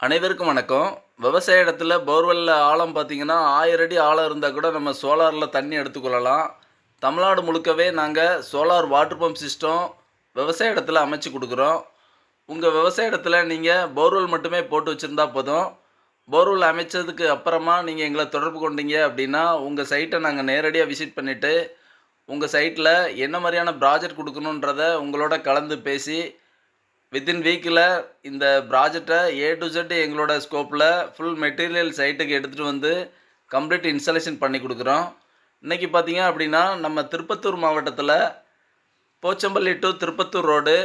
அனைவருக்கும் வணக்கம். விவசாய இடத்துல போர்வெல்ல ஆழம் பார்த்தீங்கன்னா ஆயிரம் அடி ஆழம் இருந்தால் கூட நம்ம சோலாரில் தண்ணி எடுத்துக்கொள்ளலாம் தமிழ்நாடு முழுக்கவே நாங்கள் சோலார் வாட்டர் பம்ப் சிஸ்டம் விவசாய இடத்துல அமைச்சு கொடுக்குறோம். உங்கள் விவசாய இடத்துல நீங்கள் போர்வெல் மட்டுமே போட்டு வச்சுருந்தா போதும். போர்வெல் அமைச்சதுக்கு அப்புறமா நீங்கள் எங்களை தொடர்பு கொண்டீங்க அப்படின்னா உங்கள் சைட்டை நாங்கள் நேரடியாக விசிட் பண்ணிவிட்டு உங்கள் சைட்டில் என்ன மாதிரியான ப்ராஜெக்ட் கொடுக்கணுன்றத உங்களோட கலந்து பேசி வித்தின் வீக்கில் இந்த ப்ராஜெக்டை ஏ டு ஜெட் எங்களோட ஸ்கோப்பில் ஃபுல் மெட்டீரியல் சைட்டுக்கு எடுத்துகிட்டு வந்து கம்ப்ளீட் இன்ஸ்டாலேஷன் பண்ணி கொடுக்குறோம். இன்றைக்கி பார்த்தீங்க அப்படின்னா நம்ம திருப்பத்தூர் மாவட்டத்தில் போச்சம்பள்ளி டு திருப்பத்தூர் ரோடு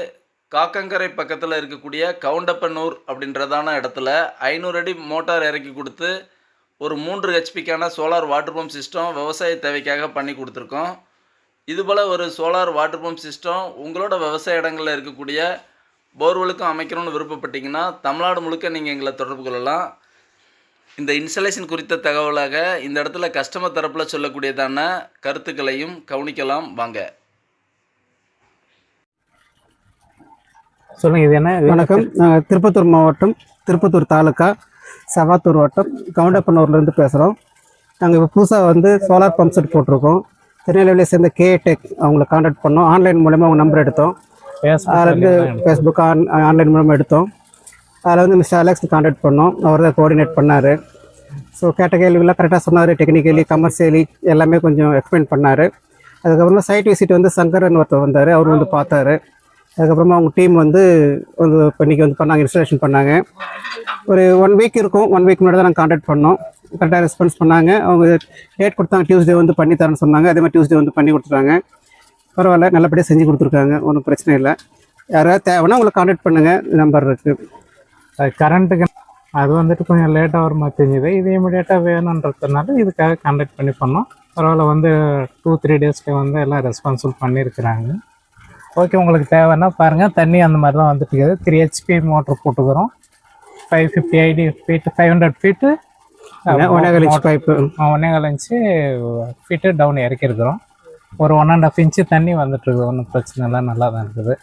காக்கங்கரை பக்கத்தில் இருக்கக்கூடிய கவுண்டப்பனூர் அப்படின்றதான இடத்துல ஐநூறு அடி மோட்டார் இறக்கி கொடுத்து ஒரு மூன்று ஹெச்பிக்கான சோலார் வாட்டர் பம்ப் சிஸ்டம் விவசாய தேவைக்காக பண்ணி கொடுத்துருக்கோம். இதுபோல் ஒரு சோலார் வாட்டர் பம்ப் சிஸ்டம் உங்களோட விவசாய இடங்களில் இருக்கக்கூடிய போர்வெலுக்கும் அமைக்கணும்னு விருப்பப்பட்டீங்கன்னா தமிழ்நாடு முழுக்க நீங்கள் எங்களை தொடர்பு கொள்ளலாம். இந்த இன்ஸ்டலேஷன் குறித்த தகவலாக இந்த இடத்துல கஸ்டமர் தரப்பில் சொல்லக்கூடியதான கருத்துக்களையும் கவனிக்கலாம். வாங்க. சொல்லுங்க இது என்ன? வணக்கம். நாங்கள் திருப்பத்தூர் மாவட்டம் திருப்பத்தூர் தாலுக்கா சவாத்தூர் வட்டம் கவுண்டப்பனூர்லேருந்து பேசுகிறோம் நாங்கள் இப்போ புதுசாக வந்து சோலார் பம்ப் செட் போட்டிருக்கோம். திருநெல்வேலியை சேர்ந்த கே டெக் அவங்கள காண்டாக்ட் பண்ணோம். ஆன்லைன் மூலமாக அவங்க நம்பர் எடுத்தோம். அதில் வந்து ஃபேஸ்புக் ஆன் ஆன்லைன் மூலமாக எடுத்தோம். அதில் வந்து மிஸ்டர் அலெக்ஸ் காண்டாக்ட் பண்ணோம். அவர் தான் கோஆர்டினேட் பண்ணார். ஸோ கேட்ட கேள்விகள்லாம் கரெக்டாக சொன்னார். டெக்னிக்கலி கமர்ஷியலி எல்லாமே கொஞ்சம் எக்ஸ்பிளைன் பண்ணார். அதுக்கப்புறமா சைட் விசிட் வந்து சங்கரன் ஒருத்தர் வந்தார். அவர் வந்து பார்த்தாரு. அதுக்கப்புறமா அவங்க டீம் வந்து வந்து இப்போ இன்றைக்கி வந்து பண்ணாங்க இன்ஸ்டாலேஷன் பண்ணாங்க. ஒரு ஒன் வீக் இருக்கும். ஒன் வீக் முன்னாடி தான் நாங்கள் காண்டாக்ட் பண்ணோம். கரெக்டாக ரெஸ்பான்ஸ் பண்ணாங்க. அவங்க டேட் கொடுத்தாங்க. டியூஸ்டே வந்து பண்ணி தரேன்னு சொன்னாங்க. அதே மாதிரி டியூஸ்டே வந்து பண்ணி கொடுத்துட்டாங்க. பரவாயில்ல நல்லபடியாக செஞ்சு கொடுத்துருக்காங்க. ஒன்றும் பிரச்சனை இல்லை. யாராவது தேவைன்னா உங்களை காண்டாக்ட் பண்ணுங்கள் நம்பர் இருக்குது கரண்ட்டுக்கு அது வந்துட்டு கொஞ்சம் லேட்டாக வர மாதிரி தெரிஞ்சுது இது இமீடியட்டாக வேணுன்றதுனால இதுக்காக கான்டாக்ட் பண்ணி பண்ணோம். பரவாயில்ல வந்து டூ த்ரீ டேஸ்க்கு வந்து எல்லாம் ரெஸ்பான்சிபிள் பண்ணியிருக்கிறாங்க ஓகே உங்களுக்கு தேவைன்னா பாருங்கள் தண்ணி அந்த மாதிரி தான் வந்துட்டு இருக்குது. த்ரீ ஹெச்பி மோட்ரு போட்டுக்கிறோம். ஃபைவ் ஃபிஃப்டி ஐடி ஃபீட்டு ஃபைவ் ஹண்ட்ரட் ஃபீட்டு ஒனேகல் இன்ச் பைப்பு ஒன்னேகால் இன்ச்சு ஃபீட்டு டவுன் இறக்கியிருக்கிறோம். ஒரு ஒன் அண்ட் ஆஃப் இன்ச்சு தண்ணி வந்துட்டு இருக்குது ஒன்றும் பிரச்சனை இல்லை. நல்லா தான் இருக்குது.